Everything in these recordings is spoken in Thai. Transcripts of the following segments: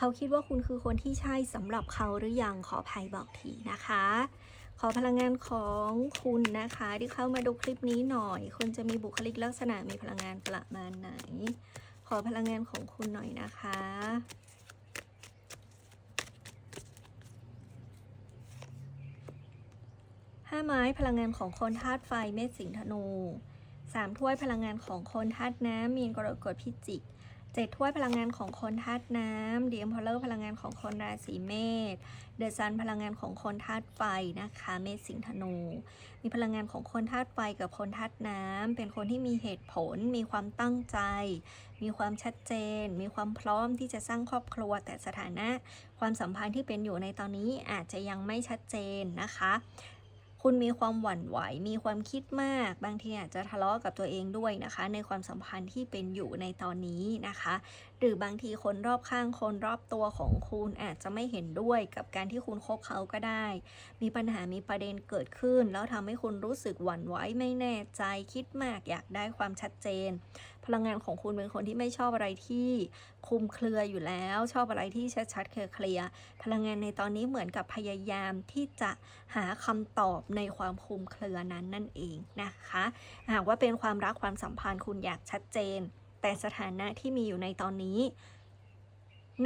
เขาคิดว่าคุณคือคนที่ใช่สำหรับเขาหรือยังขอภัยบอกทีนะคะ ขอพลังงานของคุณนะคะ ที่เข้ามาดูคลิปนี้หน่อย คุณจะมีบุคลิกลักษณะมีพลังงานประมาณไหน ขอพลังงานของคุณหน่อยนะคะห้าไม้พลังงานของคนธาตุไฟเมษสิงธนูสามถ้วยพลังงานของคนธาตุน้ำมีนกรกฎพิจิก เจ็ดถ้วยพลังงานของคนธาตุน้ำเดียมพอลเลอร์พลังงานของคนราศีเมษเดอะซันพลังงานของคนธาตุไฟนะคะเมษสิงห์ธนู มีพลังงานของคนธาตุไฟกับคนธาตุน้ำเป็นคนที่มีเหตุผล มีความตั้งใจ มีความชัดเจน มีความพร้อมที่จะสร้างครอบครัว แต่สถานะ ความสัมพันธ์ที่เป็นอยู่ในตอนนี้อาจจะยังไม่ชัดเจนนะคะ คุณมีความหวั่นไหว มีความคิดมาก บางทีอาจจะทะเลาะกับตัวเองด้วยนะคะ ในความสัมพันธ์ที่เป็นอยู่ในตอนนี้นะคะ หรือบางทีคนรอบข้างคนรอบตัวของคุณอาจจะไม่เห็นด้วยกับการที่คุณคบเขาก็ได้ มีปัญหามีประเด็นเกิดขึ้น แล้วทำให้คุณรู้สึกหวั่นไหวไม่แน่ใจคิดมากอยากได้ความชัดเจน พลังงานของคุณเป็นคนที่ไม่ชอบอะไรที่คุมเครืออยู่แล้ว ชอบอะไรที่ชัดๆเคลียร์พลังงานในตอนนี้เหมือนกับพยายามที่จะหาคำตอบในความคุมเครือนั้นนั่นเองนะคะหากว่าเป็นความรักความสัมพันธ์คุณอยากชัดเจน แต่สถานะที่มีอยู่ในตอนนี้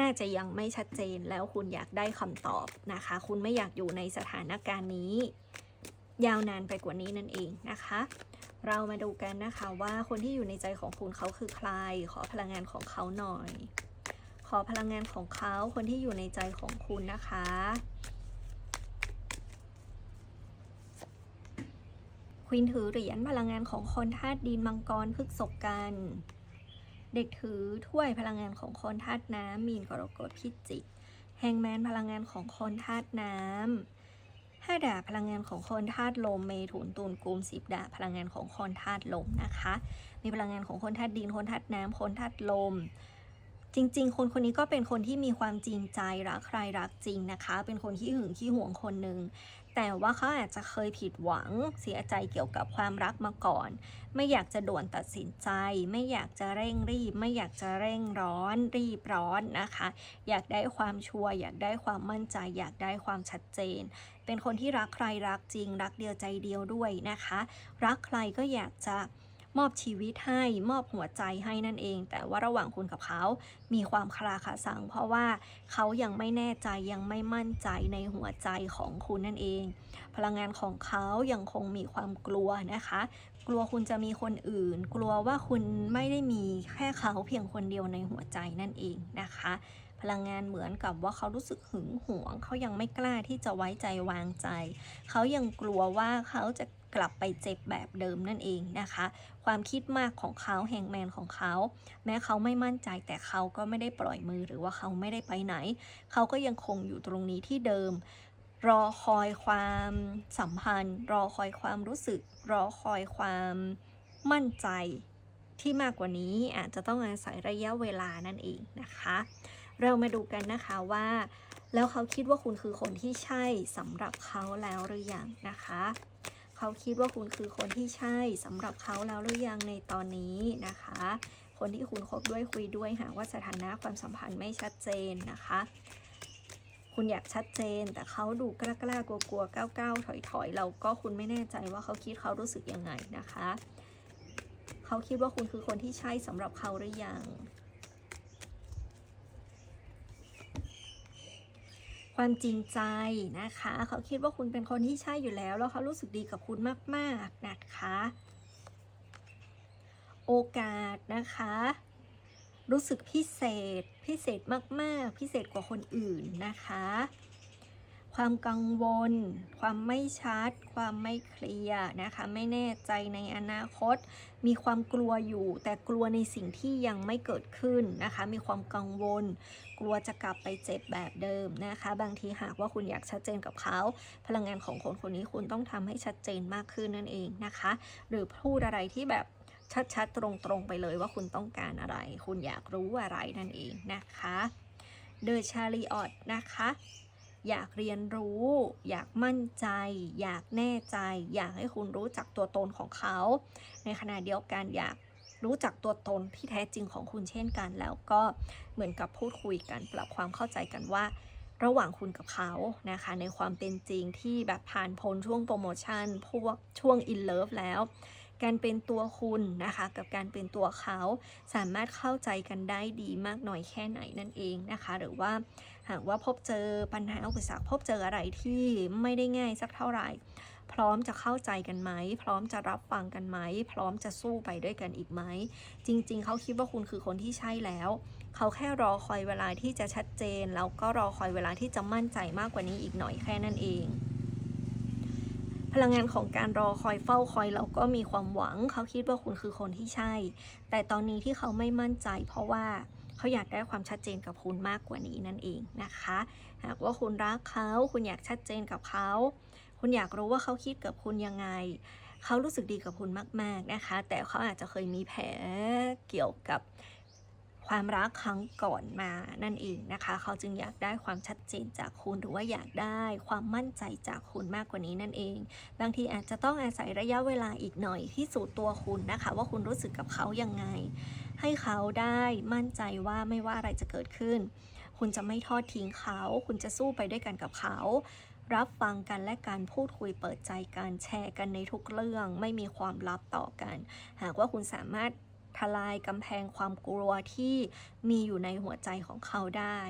น่าจะยังไม่ชัดเจนแล้วคุณอยากได้คำตอบนะคะ คุณไม่อยากอยู่ในสถานการณ์นี้ ยาวนานไปกว่านี้นั่นเองนะคะ เรามาดูกันนะคะว่าคนที่อยู่ในใจของคุณเขาคือใคร ขอพลังงานของเขาหน่อย ขอพลังงานของเขาคนที่อยู่ในใจของคุณนะคะควีนถือเหรียญพลังงานของคนธาตุดินมังกรพฤกษกกัน เด็กถือถ้วยพลังงานของคนธาตุน้ำมีนกรกฎพิจิกแฮงแมนพลังงานของคนธาตุน้ำ ห้าดาบพลังงานของคนธาตุลม เมถุนตูนกุมสิบดาบพลังงานของคนธาตุลมนะคะ มีพลังงานของคนธาตุดิน คนธาตุน้ำคนธาตุลม จริง ๆ คนคนนี้ก็เป็นคนที่มีความจริงใจรักใครรักจริงนะคะ เป็นคนที่หึงขี้หวงคนหนึ่งแต่ว่าเขาอาจจะเคยผิดหวังเสียใจเกี่ยวกับความรักมาก่อน ไม่อยากจะด่วนตัดสินใจ ไม่อยากจะเร่งรีบ ไม่อยากจะเร่งร้อน รีบร้อนนะคะ อยากได้ความชัวร์อยากได้ความมั่นใจ อยากได้ความชัดเจน เป็นคนที่รักใครรักจริง รักเดียวใจเดียวด้วยนะคะ รักใครก็อยากจะมอบชีวิตให้มอบหัวใจให้นั่นเอง แต่ว่าระหว่างคุณกับเขา มีความคลาคาสัง เพราะว่าเขายังไม่แน่ใจยังไม่มั่นใจในหัวใจของคุณนั่นเอง พลังงานของเขายังคงมีความกลัวนะคะ กลัวคุณจะมีคนอื่น กลัวว่าคุณไม่ได้มีแค่เขาเพียงคนเดียวในหัวใจนั่นเองนะคะ พลังงานเหมือนกับว่าเขารู้สึกหึงหวง เขายังไม่กล้าที่จะไว้ใจวางใจ เขายังกลัวว่าเขาจะกลับไปเจ็บแบบเดิมนั่นเองนะคะ ความคิดมากของเขาแห่งแมนของเขา แม้เขาไม่มั่นใจแต่เขาก็ไม่ได้ปล่อยมือหรือว่าเขาไม่ได้ไปไหน เขาก็ยังคงอยู่ตรงนี้ที่เดิม รอคอยความสัมพันธ์ รอคอยความรู้สึก รอคอยความมั่นใจที่มากกว่านี้อาจจะต้องอาศัยระยะเวลานั่นเองนะคะ เรามาดูกันนะคะว่า แล้วเขาคิดว่าคุณคือคนที่ใช่สำหรับเขาแล้วหรือยังนะคะ เขาคิดว่าคุณคือคนที่ใช่สำหรับเขาแล้วหรือยังในตอนนี้นะคะ คนที่คุณคบด้วยคุยด้วยหากว่าสถานะความสัมพันธ์ไม่ชัดเจนนะคะ คุณอยากชัดเจน แต่เขาดูกล้ากล้ากลัวกลัวก้าวก้าวถอยถอยเราก็คุณไม่แน่ใจว่าเขาคิดเขารู้สึกยังไงนะคะ เขาคิดว่าคุณคือคนที่ใช่สำหรับเขาหรือยัง ความจริงใจนะคะ เขาคิดว่าคุณเป็นคนที่ใช่อยู่แล้ว แล้วเขารู้สึกดีกับคุณมากๆนะคะ โอกาสนะคะ รู้สึกพิเศษ พิเศษมากๆ พิเศษกว่าคนอื่นนะคะ ความกังวล ความไม่ชัด ความไม่เคลียร์นะคะ ไม่แน่ใจในอนาคต มีความกลัวอยู่ แต่กลัวในสิ่งที่ยังไม่เกิดขึ้นนะคะ มีความกังวล กลัวจะกลับไปเจ็บแบบเดิมนะคะ บางทีหากว่าคุณอยากชัดเจนกับเขา พลังงานของคนคนนี้คุณต้องทำให้ชัดเจนมากขึ้นนั่นเองนะคะ หรือพูดอะไรที่แบบชัดๆ ตรงๆ ไปเลยว่าคุณต้องการอะไร คุณอยากรู้อะไรนั่นเองนะคะ เดอชาริออตนะคะ อยากเรียนรู้ อยากมั่นใจ อยากแน่ใจ อยากให้คุณรู้จักตัวตนของเขา ในขณะเดียวกันอยากรู้จักตัวตนที่แท้จริงของคุณเช่นกัน แล้วก็เหมือนกับพูดคุยกันปรับความเข้าใจกันว่า ระหว่างคุณกับเขานะคะ ในความเป็นจริงที่แบบผ่านพ้นช่วงโปรโมชั่นพวกช่วงอินเลิฟแล้ว การเป็นตัวคุณนะคะกับการเป็นตัวเขาสามารถเข้าใจกันได้ดีมากน้อยแค่ไหนนั่นเองนะคะ หรือว่าหากว่าพบเจอปัญหาอุปสรรคพบเจออะไรที่ไม่ได้ง่ายสักเท่าไหร่พร้อมจะเข้าใจกันไหม พร้อมจะรับฟังกันไหม พร้อมจะสู้ไปด้วยกันอีกไหม จริง ๆ เขาคิดว่าคุณคือคนที่ใช่แล้ว เขาแค่รอคอยเวลาที่จะชัดเจน แล้วก็รอคอยเวลาที่จะมั่นใจมากกว่านี้อีกหน่อยแค่นั้นเอง พลังงานของการรอคอยเฝ้าคอยเราก็มีความหวัง เขาคิดว่าคุณคือคนที่ใช่ แต่ตอนนี้ที่เขาไม่มั่นใจ เพราะว่าเขาอยากได้ความชัดเจนกับคุณมากกว่านี้นั่นเองนะคะ หากว่าคุณรักเขา คุณอยากชัดเจนกับเขา คุณอยากรู้ว่าเขาคิดกับคุณยังไง เขารู้สึกดีกับคุณมาก ๆนะคะ แต่เขาอาจจะเคยมีแผลเกี่ยวกับ ความรักครั้งก่อนมานั่นเองนะคะ เขาจึงอยากได้ความชัดเจนจากคุณหรือว่าอยากได้ความมั่นใจจากคุณมากกว่านี้นั่นเอง บางทีอาจจะต้องอาศัยระยะเวลาอีกหน่อยที่สูตรตัวคุณนะคะ ว่าคุณรู้สึกกับเขายังไง ให้เขาได้มั่นใจว่าไม่ว่าอะไรจะเกิดขึ้น คุณจะไม่ทอดทิ้งเขา คุณจะสู้ไปด้วยกันกับเขารับฟังกันและการพูดคุยเปิดใจกันแชร์กันในทุกเรื่อง ไม่มีความลับต่อกัน หากว่าคุณสามารถ ทลายกำแพงความกลัวที่มีอยู่ในหัวใจของเขาได้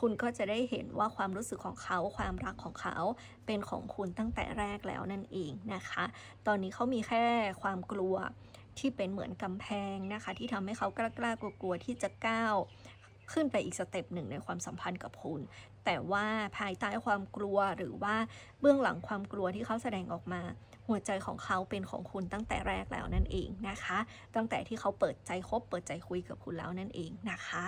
คุณก็จะได้เห็นว่าความรู้สึกของเขาความรักของเขาเป็นของคุณตั้งแต่แรกแล้วนั่นเองนะคะ ตอนนี้เขามีแค่ความกลัวที่เป็นเหมือนกำแพงนะคะ ที่ทำให้เขากล้ากลัวกลัวที่จะก้าว ขึ้นไปอีกสเต็ปหนึ่งในความสัมพันธ์กับคุณ แต่ว่าภายใต้ความกลัวหรือว่าเบื้องหลังความกลัวที่เขาแสดงออกมา หัวใจของเขาเป็นของคุณตั้งแต่แรกแล้วนั่นเองนะคะ ตั้งแต่ที่เขาเปิดใจคบเปิดใจคุยกับคุณแล้วนั่นเองนะคะ